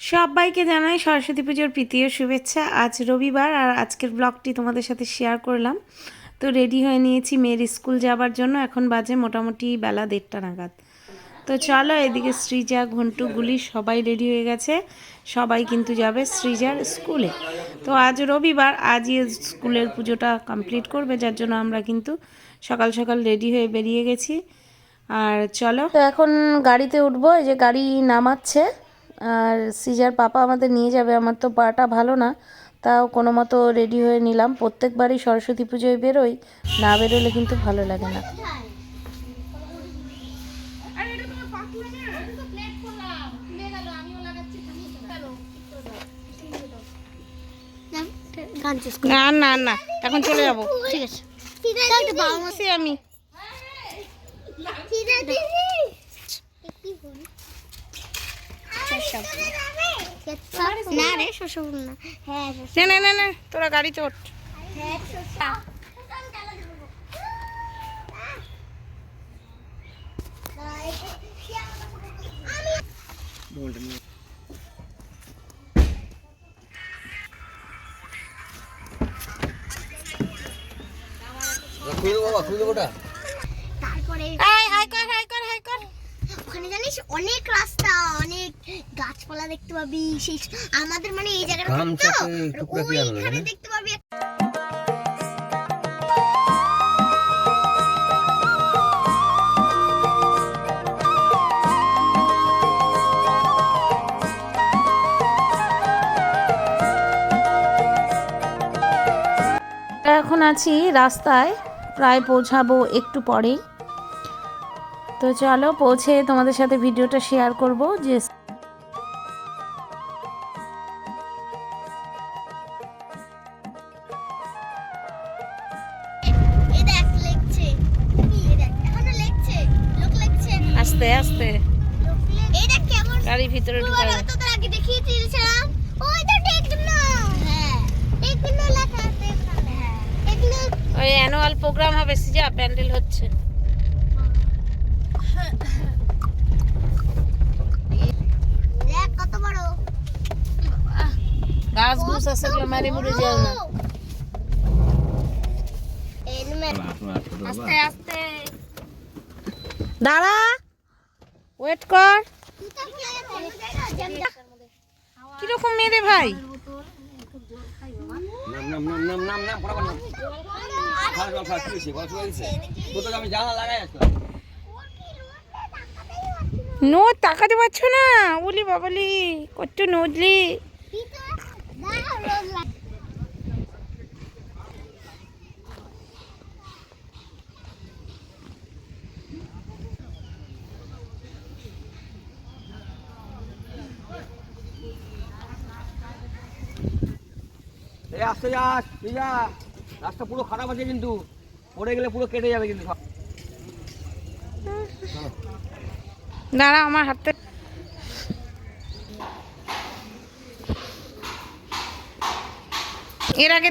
সবাইকে জানাই সরস্বতী পুজোর প্রীতীয় শুভেচ্ছা। আজ রবিবার আর আজকের ব্লগটি তোমাদের সাথে শেয়ার করলাম। তো রেডি হয়ে নিয়েছি মেয়ের স্কুল যাবার জন্য। এখন বাজে মোটামুটি বেলা দেড়টা নাগাদ। তো চলো এদিকে সৃজা ঘন্টু, গুলি সবাই রেডি হয়ে গেছে। সবাই কিন্তু যাবে সৃজার স্কুলে তো আজ রবিবার, আজই স্কুলের পুজোটা কমপ্লিট করবে। যার জন্য আমরা কিন্তু সকাল সকাল রেডি হয়ে বেরিয়ে গেছি। আর চলো। তো এখন গাড়িতে উঠবো। এই যে গাড়ি নামাচ্ছে। আর সিজার পাপা আমাদের নিয়ে যাবে আমার তো পাটা ভালো না তাও কোনো মতো রেডি হয়ে নিলাম। প্রত্যেকবারই সরস্বতী পুজোয় বেরোই না বেরোলে কিন্তু ভালো লাগে না। না? না না এখন চলে যাব। ঠিক আছে। তাও একটু বাবা মা আসি আমি না রে শ্বশুর না হ্যাঁ না না না না তোরা গাড়ি চট তারপরে হাই হাই কর হাই কর হাই কর ওখানে জানিস অনেক রাস্তা অনেক গাছপালা দেখতে পাবি সেই আমাদের মানে এই জায়গাটা ওইখানে দেখতে পাবি। এখন আছি রাস্তায় প্রায় পৌঁছাবো একটু পরেই। তো চলো পৌঁছে তোমাদের সাথে ভিডিওটা শেয়ার করব যে আস্তে আস্তে। এই দেখ কেমন। গাড়ির ভিতরে হ্যাঁ। হ্যাঁ। ওই অ্যানুয়াল প্রোগ্রাম হবে সিজা প্যান্ডেল হচ্ছে দেখ কত বড় গাছ গুছ আছে এগুলো মারি মুড়ে যাও না। আস্তে আস্তে। দাঁড়া। ওয়েট কর। কীরকম মেরে ভাই? নো, তাকাতে পারছ না। উলি বাবলি, কত নদলি এই আসতে যাস, তুই যা রাস্তা পুরো খারাপ আছে কিন্তু পড়ে গেলে পুরো কেটে যাবে কিন্তু। দাঁড়া, আমার হাতে এর আগে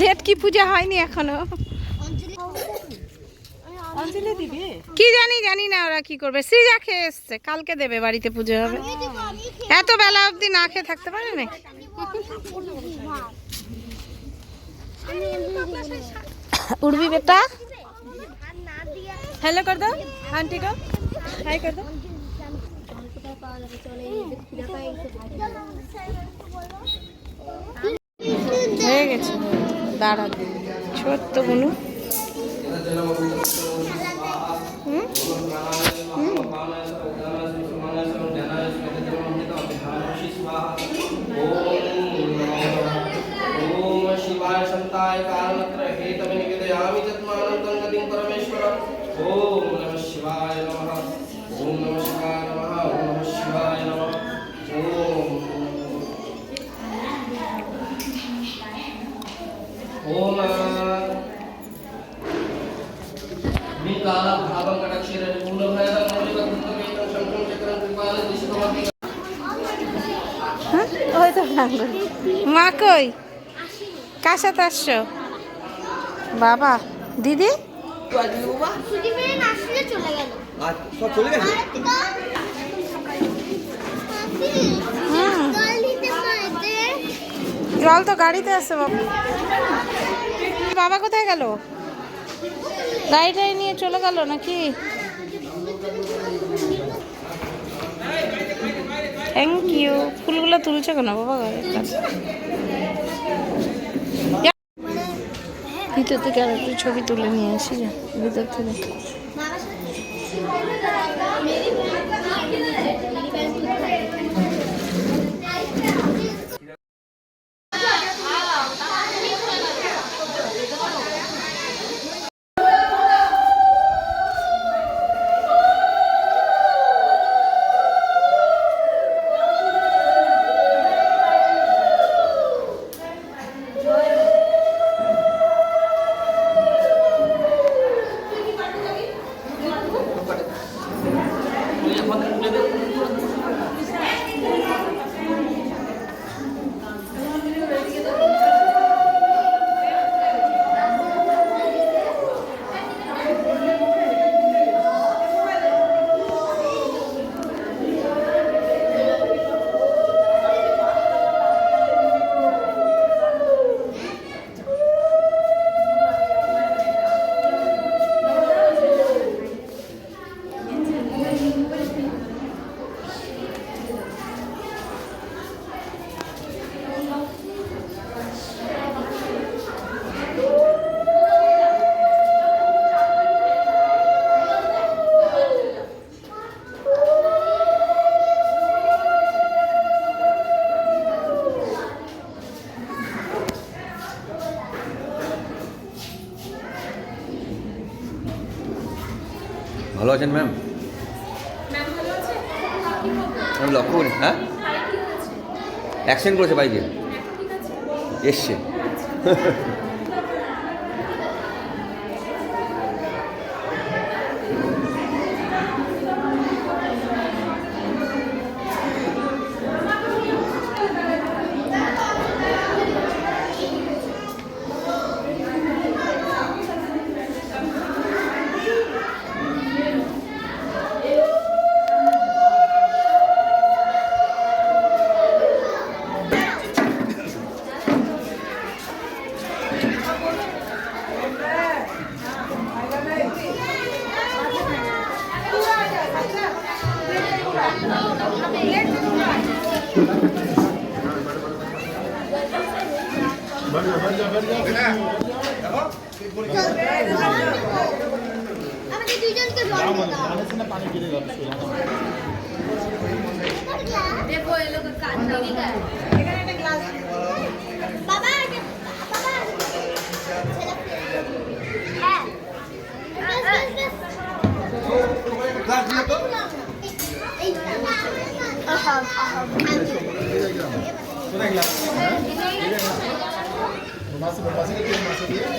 লেট কি পূজা হয়নি এখনও? কি জানি জানি না ওরা কি করবে। সৃজা খেয়ে এসছে কালকে দেবে বাড়িতে পুজো হবে। এত বেলা অবধি না খেয়ে থাকতে পারে না উড়বি বেটা? হ্যালো কর দাও আন্টি কো হাই কর দাও হয়ে গেছে দাঁড়া ছোট্ট বুনু হুম ओम शिवाय शांताय कारणत्र ఓమా వికార భావం కటక్షర పూర్ణమైన మౌలిక కృతమైన శంఖం చక్రం కృపాల దిశకమతి ওই তো মা কই কাশা আসছো বাবা দিদি জল তো গাড়িতে আছে বাবা বাবা কোথায় গেল? গাড়িটাই নিয়ে চলে গেল নাকি? থ্যাংক ইউ ফুলগুলো তুলছে কেন বাবা গাড়ির ভিতর থেকে আর একটু ছবি তুলে নিয়ে আসি, যা, ভিতর থেকে। ভালো আছেন ম্যাম আমি লক্ষ্য করি হ্যাঁ? অ্যাক্সিডেন্ট করেছে বাইকে? এসছে। দেখো এ লোক কাজ বাবা এটা- বাবা হ্যাঁ বেশ, বেশ, বেশ। এই மாசம் பசங்க மாசத்துக்கு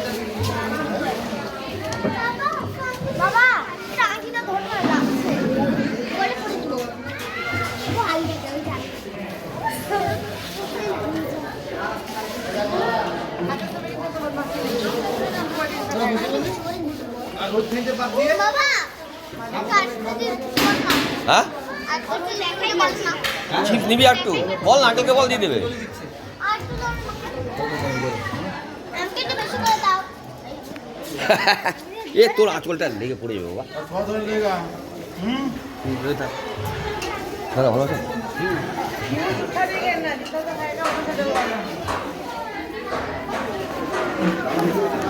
একটু লেখাই বল না চিপস নিবি আর একটু। বল না আঙ্কেলকে বল দিয়ে দেবে। এ তোর আঁচলটা লেগে পড়ে যাবে বাবা। দাদা ভালো আছেন? मुझे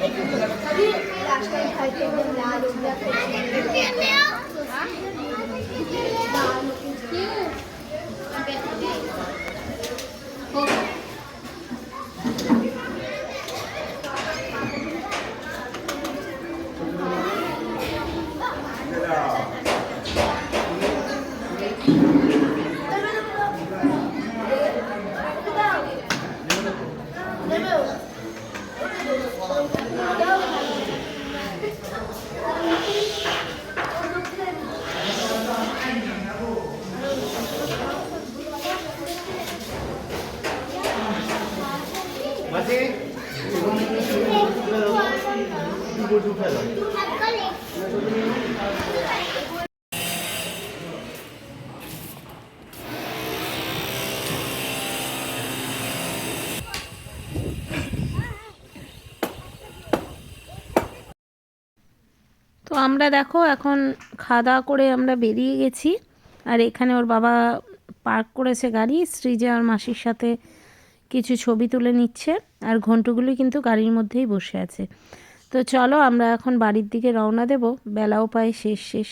Tabii, ilaçları kaybedilen lalumda kaçırılıyor. আছে এবং তো আমরা দেখো এখন খাওয়া দাওয়া করে আমরা বেরিয়ে গেছি। আর এখানে ওর বাবা পার্ক করেছে গাড়ি শ্রীজা আর মাসির সাথে কিছু ছবি তুলে নিচ্ছে আর ঘন্টুগুলি কিন্তু গাড়ির মধ্যেই বসে আছে। তো চলো আমরা এখন বাড়ির দিকে রওনা দেব। বেলাও প্রায় শেষ শেষ।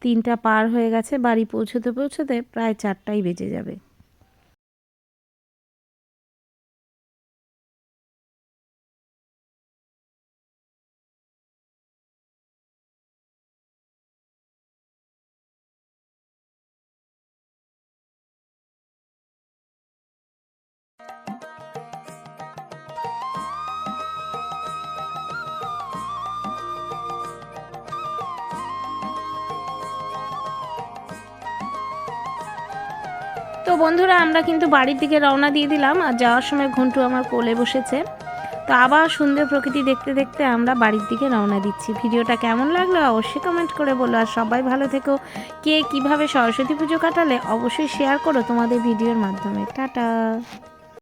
তিনটা পার হয়ে গেছে। বাড়ি পৌঁছতে পৌঁছতে প্রায় চারটাই বেজে যাবে। তো বন্ধুরা, আমরা কিন্তু বাড়ির দিকে রওনা দিয়ে দিলাম আর যাওয়ার সময় ঘন্টু আমার কোলে বসেছে। তো আবার সুন্দর প্রকৃতি দেখতে দেখতে আমরা বাড়ির দিকে রওনা দিচ্ছি। ভিডিওটা কেমন লাগল অবশ্যই কমেন্ট করে বলো। আর সবাই ভালো থেকো। কে কীভাবে সরস্বতী পুজো কাটালে অবশ্যই শেয়ার করো তোমাদের ভিডিওর মাধ্যমে। টাটা।